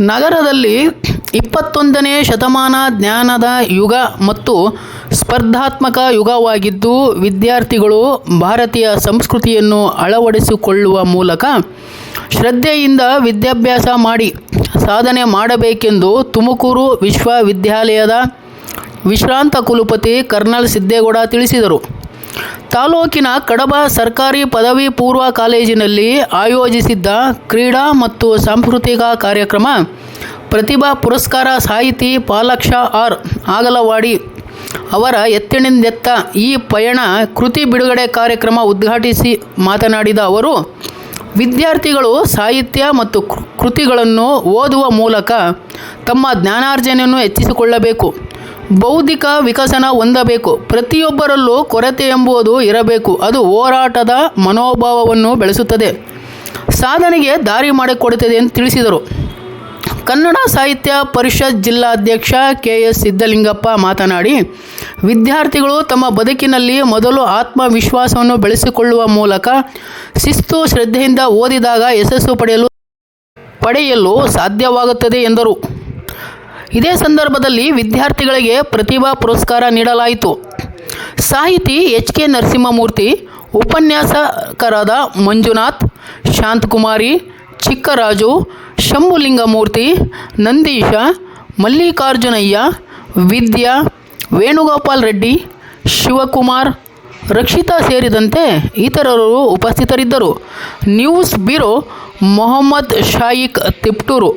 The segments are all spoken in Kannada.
ನಗರದಲ್ಲಿ ಇಪ್ಪತ್ತೊಂದನೇ ಶತಮಾನ ಜ್ಞಾನದ ಯುಗ ಮತ್ತು ಸ್ಪರ್ಧಾತ್ಮಕ ಯುಗವಾಗಿದ್ದು, ವಿದ್ಯಾರ್ಥಿಗಳು ಭಾರತೀಯ ಸಂಸ್ಕೃತಿಯನ್ನು ಅಳವಡಿಸಿಕೊಳ್ಳುವ ಮೂಲಕ ಶ್ರದ್ಧೆಯಿಂದ ವಿದ್ಯಾಭ್ಯಾಸ ಮಾಡಿ ಸಾಧನೆ ಮಾಡಬೇಕೆಂದು ತುಮಕೂರು ವಿಶ್ವವಿದ್ಯಾಲಯದ ವಿಶ್ರಾಂತ ಕುಲಪತಿ ಕರ್ನಲ್ ಸಿದ್ದೇಗೌಡ ತಿಳಿಸಿದರು. ತಾಲೂಕಿನ ಕಡಬ ಸರ್ಕಾರಿ ಪದವಿ ಪೂರ್ವ ಕಾಲೇಜಿನಲ್ಲಿ ಆಯೋಜಿಸಿದ್ದ ಕ್ರೀಡಾ ಮತ್ತು ಸಾಂಸ್ಕೃತಿಕ ಕಾರ್ಯಕ್ರಮ ಪ್ರತಿಭಾ ಪುರಸ್ಕಾರ ಸಾಹಿತಿ ಪಾಲಕ್ಷ ಆರ್ ಆಗಲವಾಡಿ ಅವರ ಎತ್ತಿನಿಂದೆತ್ತ ಈ ಪಯಣ ಕೃತಿ ಬಿಡುಗಡೆ ಕಾರ್ಯಕ್ರಮ ಉದ್ಘಾಟಿಸಿ ಮಾತನಾಡಿದ ಅವರು, ವಿದ್ಯಾರ್ಥಿಗಳು ಸಾಹಿತ್ಯ ಮತ್ತು ಕೃತಿಗಳನ್ನು ಓದುವ ಮೂಲಕ ತಮ್ಮ ಜ್ಞಾನಾರ್ಜನೆಯನ್ನು ಹೆಚ್ಚಿಸಿಕೊಳ್ಳಬೇಕು. ಬೌದ್ಧಿಕ ವಿಕಸನ ಹೊಂದಬೇಕು. ಪ್ರತಿಯೊಬ್ಬರಲ್ಲೂ ಕೊರತೆ ಎಂಬುದು ಇರಬೇಕು. ಅದು ಹೋರಾಟದ ಮನೋಭಾವವನ್ನು ಬೆಳೆಸುತ್ತದೆ. ಸಾಧನೆಗೆ ದಾರಿ ಮಾಡಿಕೊಡುತ್ತದೆ ಎಂದು ತಿಳಿಸಿದರು. ಕನ್ನಡ ಸಾಹಿತ್ಯ ಪರಿಷತ್ ಜಿಲ್ಲಾಧ್ಯಕ್ಷ ಕೆ ಎಸ್ ಸಿದ್ದಲಿಂಗಪ್ಪ ಮಾತನಾಡಿ, ವಿದ್ಯಾರ್ಥಿಗಳು ತಮ್ಮ ಬದುಕಿನಲ್ಲಿ ಮೊದಲು ಆತ್ಮವಿಶ್ವಾಸವನ್ನು ಬೆಳೆಸಿಕೊಳ್ಳುವ ಮೂಲಕ ಶಿಸ್ತು ಶ್ರದ್ಧೆಯಿಂದ ಓದಿದಾಗ ಯಶಸ್ಸು ಪಡೆಯಲು ಪಡೆಯಲು ಸಾಧ್ಯವಾಗುತ್ತದೆ ಎಂದರು. ಇದೇ ಸಂದರ್ಭದಲ್ಲಿ ವಿದ್ಯಾರ್ಥಿಗಳಿಗೆ ಪ್ರತಿಭಾ ಪುರಸ್ಕಾರ ನೀಡಲಾಯಿತು. ಸಾಹಿತಿ ಎಚ್ ಕೆ ನರಸಿಂಹಮೂರ್ತಿ, ಉಪನ್ಯಾಸಕರಾದ ಮಂಜುನಾಥ್, ಶಾಂತಕುಮಾರಿ, ಚಿಕ್ಕರಾಜು, ಶಂಭುಲಿಂಗಮೂರ್ತಿ, ನಂದೀಶ, ಮಲ್ಲಿಕಾರ್ಜುನಯ್ಯ, ವಿದ್ಯಾ, ವೇಣುಗೋಪಾಲ್ ರೆಡ್ಡಿ, ಶಿವಕುಮಾರ್, ರಕ್ಷಿತಾ ಸೇರಿದಂತೆ ಇತರರು ಉಪಸ್ಥಿತರಿದ್ದರು. News bureau Mohammed Shaik Tiptur.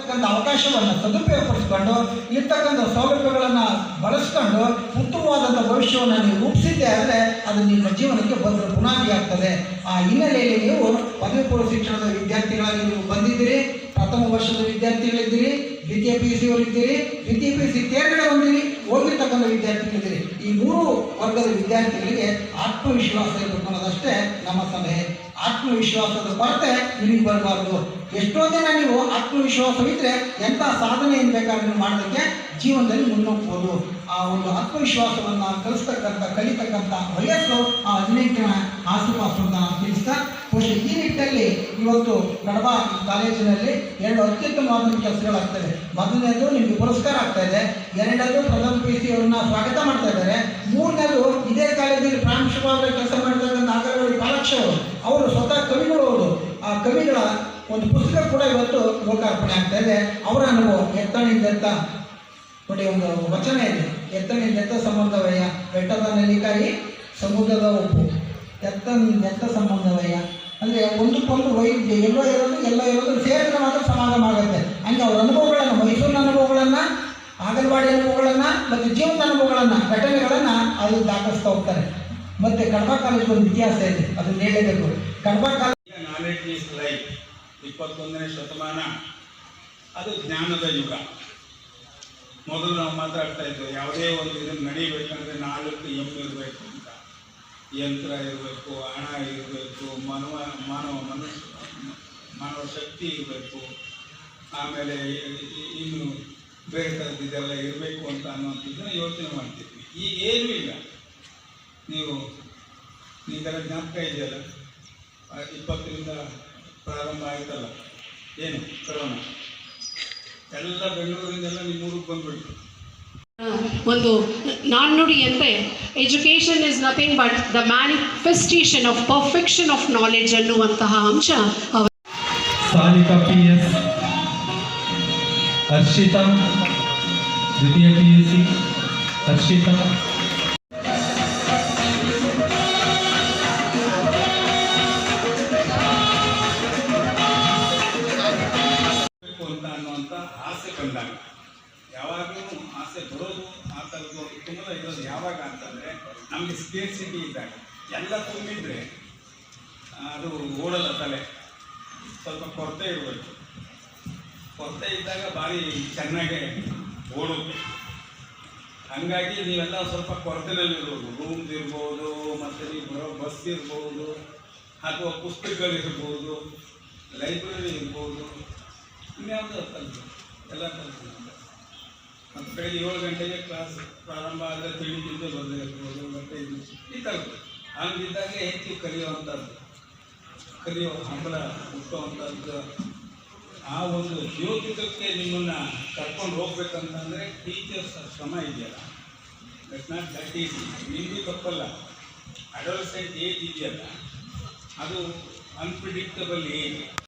ಅವಕಾಶವನ್ನು ಸದುಪಯೋಗಪಡಿಸಿಕೊಂಡು ಇರ್ತಕ್ಕಂಥ ಸೌಲಭ್ಯಗಳನ್ನು ಬಳಸ್ಕೊಂಡು ಉತ್ತಮವಾದಂಥ ಭವಿಷ್ಯವನ್ನು ನೀವು ರೂಪಿಸಿದ್ದೆ ಆದರೆ ಅದು ನಿಮ್ಮ ಜೀವನಕ್ಕೆ ಭದ್ರ ಬುನಾದಿ ಆಗ್ತದೆ. ಆ ಹಿನ್ನೆಲೆಯಲ್ಲಿ ನೀವು ಪದವಿ ಪೂರ್ವ ಶಿಕ್ಷಣದ ವಿದ್ಯಾರ್ಥಿಗಳಾಗಿ ನೀವು ಬಂದಿದ್ದೀರಿ. ಪ್ರಥಮ ವರ್ಷದ ವಿದ್ಯಾರ್ಥಿಗಳಿದ್ದೀರಿ. ದ್ವಿತೀಯ ಪಿ ಯು ಸಿ ದ್ವಿತೀಯ ಪಿ ಯು ಸಿ ತೇರ್ಗಡೆ ಹೊಂದಿರಿ. ಹೋಗಿರ್ತಕ್ಕಂಥ ವಿದ್ಯಾರ್ಥಿಗಳಿದ್ದೀರಿ. ಈ ಮೂರು ವರ್ಗದ ವಿದ್ಯಾರ್ಥಿಗಳಿಗೆ ಆತ್ಮವಿಶ್ವಾಸ ಇರಬೇಕು ಅನ್ನೋದಷ್ಟೇ ನಮ್ಮ ಸಲಹೆ. ಆತ್ಮವಿಶ್ವಾಸದ ಕೊರತೆ ನಿಮಗೆ ಬರಬಾರ್ದು. ಎಷ್ಟೋ ಜನ ನೀವು ಆತ್ಮವಿಶ್ವಾಸವಿದ್ರೆ ಎಂಥ ಸಾಧನೆಯನ್ನು ಬೇಕಾದ್ರೆ ಮಾಡೋದಕ್ಕೆ ಜೀವನದಲ್ಲಿ ಮುನ್ನೋಗ್ಬೋದು. ಆ ಒಂದು ಆತ್ಮವಿಶ್ವಾಸವನ್ನು ಕಲಿಸ್ತಕ್ಕಂಥ, ಕಲಿತಕ್ಕಂಥ ವಯಸ್ಸು ಆ ಹದಿನೆಂಟನ ಆಸುಪಾಸು ಅಂತ ತಿಳಿಸ್ತಾ, ಬಹುಶಃ ಈ ನಿಟ್ಟಿನಲ್ಲಿ ಇವತ್ತು ಕಡಬ ಕಾಲೇಜಿನಲ್ಲಿ ಎರಡು ಅತ್ಯುತ್ತಮವಾದ ಕೆಲಸಗಳಾಗ್ತದೆ ಮೊದಲನೇದು ನಿಮಗೆ ಪುರಸ್ಕಾರ ಆಗ್ತಾ ಇದೆ. ಎರಡನೇದು ಪ್ರಥಮ ಪಿ ಸಿ ಅವ್ರನ್ನ ಸ್ವಾಗತ ಮಾಡ್ತಾ ಇದ್ದಾರೆ. ಮೂರನೇದು ಇದೇ ಕಾಲೇಜಲ್ಲಿ ಪ್ರಾಂಶುಪಾಲರ ಕೆಲಸ ಮಾಡ್ತಕ್ಕಂಥ ನಾಗರಹಳ್ಳಿ ಪಾಲಾಕ್ಷ ಅವರು ಸ್ವತಃ ಕವಿಗಳು ಅವರು ಆ ಕವಿಗಳ ಒಂದು ಪುಸ್ತಕ ಕೂಡ ಇವತ್ತು ಲೋಕಾರ್ಪಣೆ ಆಗ್ತಾ ಇದೆ. ಅವರ ಅನುಭವ ಎತ್ತಣಿಂದ ಎತ್ತ ನೋಡಿ, ಒಂದು ವಚನ ಇದೆ. ಎತ್ತಣಿಂದ ಎತ್ತ ಸಂಬಂಧವಯ್ಯ ಬೆಟ್ಟದ ನೆಲ್ಲಿಕಾಯಿ ಸಮುದ್ರದ ಉಪ್ಪು. ಎತ್ತ ಎತ್ತ ಸಂಬಂಧವಯ್ಯ. ಅಂದರೆ ಒಂದಕ್ಕೊಂದು ವೈದ್ಯ, ಎಲ್ಲೋ ಇರೋದು ಎಲ್ಲೋ ಇರೋದು ಸೇರಿದ್ರೆ ಮಾತ್ರ ಸಮಾಗಮ ಆಗುತ್ತೆ. ಹಂಗೆ ಅವ್ರ ಅನುಭವಗಳನ್ನು, ಮೈಸೂರಿನ ಅನುಭವಗಳನ್ನು ಅಂಗನವಾಡಿ ಅನುಭವಗಳನ್ನು, ಮತ್ತು ಜೀವನ ಅನುಭವಗಳನ್ನು, ಘಟನೆಗಳನ್ನು ಅದು ದಾಖಲಿಸ್ತಾ ಹೋಗ್ತಾರೆ. ಮತ್ತು ಕಡಬ ಕಾಲೇಜ್ ಒಂದು ಇತಿಹಾಸ ಇದೆ ಅದನ್ನ ಹೇಳಬೇಕು Kadaba college knowledge is life, ಇಪ್ಪತ್ತೊಂದನೇ ಶತಮಾನ. ಅದು ಜ್ಞಾನದ ಯುಗ. ಮೊದಲು ನಾವು ಮಾತಾಡ್ತಾ ಇದ್ವಿ, ಯಾವುದೇ ಒಂದು ಇದನ್ನು ನಡೀಬೇಕಂದ್ರೆ ನಾಲ್ಕು ಎಂ ಇರಬೇಕು ಅಂತ. ಯಂತ್ರ ಇರಬೇಕು, ಹಣ ಇರಬೇಕು, ಮಾನವ ಮಾನವ ಮನುಷ್ಯ ಮಾನವ ಶಕ್ತಿ ಇರಬೇಕು. ಆಮೇಲೆ ಇನ್ನು ಬೇರೆ ಥರದ್ದು ಇದೆಲ್ಲ ಇರಬೇಕು ಅಂತ ಅನ್ನುವಂಥದ್ದನ್ನು ಯೋಚನೆ ಮಾಡ್ತಿದ್ವಿ. ಈಗ ಏನೂ ಇಲ್ಲ. ನೀವು ನಿಮಗೆಲ್ಲ ಜ್ಞಾಪಕ ಇದೆಯಲ್ಲ? ಇಪ್ಪತ್ತರಿಂದ ಪ್ರಾರಂಭ ಆಯ್ತಲ್ಲ. ಏನು? ಕರೋನಾ. ಎಲ್ಲ ಬೆಂಗಳೂರಿಂದೆಲ್ಲ ನಿಮ್ಮ ಊರಿಗೆ ಬಂದ್ಬಿಟ್ಟು ಒಂದು ಅಂದರೆ education is nothing but the manifestation of perfection of knowledge ಅನ್ನುವಂತಹ ಅಂಶ ಅವರ ಸಾಲಿಕಾ ಪಿ ಎಸ್ ಹರ್ಷಿತಾ ದ್ವಿತೀಯ ಪಿ ಎಸ್ ಸಿ ಹರ್ಷಿತಾ. ಬಂದಾಗ ಯಾವಾಗಲೂ ಆಸೆ ಬರೋದು ಆ ಥರದ್ದು ತುಂಬ ಇರೋದು ಯಾವಾಗ ಅಂತಂದರೆ ನಮಗೆ ಸ್ಕೇರ್ಸಿಟಿ ಇದ್ದಾಗ. ಎಲ್ಲ ತುಂಬಿದ್ರೆ ಅದು ಓಡಲ್ಲ ತಲೆ. ಸ್ವಲ್ಪ ಕೊರತೆ ಇರಬೇಕು. ಕೊರತೆ ಇದ್ದಾಗ ಭಾರಿ ಚೆನ್ನಾಗೆ ಓಡುತ್ತೆ ಹಂಗಾಗಿ ನೀವೆಲ್ಲ ಸ್ವಲ್ಪ ಕೊರತೆನಲ್ಲಿರ್ಬೋದು ರೂಮ್ಸ್ ಇರ್ಬೋದು, ಮತ್ತು ನೀವು ಬರೋ ಬಸ್ ಇರ್ಬೋದು, ಅಥವಾ ಪುಸ್ತಕಗಳಿರ್ಬೋದು ಲೈಬ್ರರಿ ಇರ್ಬೋದು, ಇನ್ಯಾವುದೋ ಕಲಿತು ಎಲ್ಲ ಮತ್ತು ಬೆಳಗ್ಗೆ ಏಳು ಗಂಟೆಗೆ ಕ್ಲಾಸ್ ಪ್ರಾರಂಭ ಆದರೆ ತಿಂಡಿ ತಿಂದು ಬಂದಿರ್ಬೋದು ಮತ್ತೆ ಇದು. ಥರದ್ದು ಹಂಗಿದ್ದಾಗ ಹೆಚ್ಚು ಕಲಿಯುವಂಥದ್ದು. ಕಲಿಯೋ ಹಂಬಲ, ಹುಟ್ಟುವಂಥದ್ದು. ಆ ಒಂದು ಜ್ಯೋತಿಕಕ್ಕೆ ನಿಮ್ಮನ್ನು ಕರ್ಕೊಂಡು ಹೋಗ್ಬೇಕಂತಂದರೆ ಟೀಚರ್ಸ್ ಶ್ರಮ ಇದೆಯಲ್ಲ. ದಟ್ ನಾಟ್ ದಟ್ ಈಸಿ ನಿಮಗೂ ತಪ್ಪಲ್ಲ. ಅಡೋಲ್ಸೆಂಟ್ ಏಜ್ ಇದೆಯಲ್ಲ. ಅದು ಅನ್ಪ್ರಿಡಿಕ್ಟಬಲ್ ಏಜ್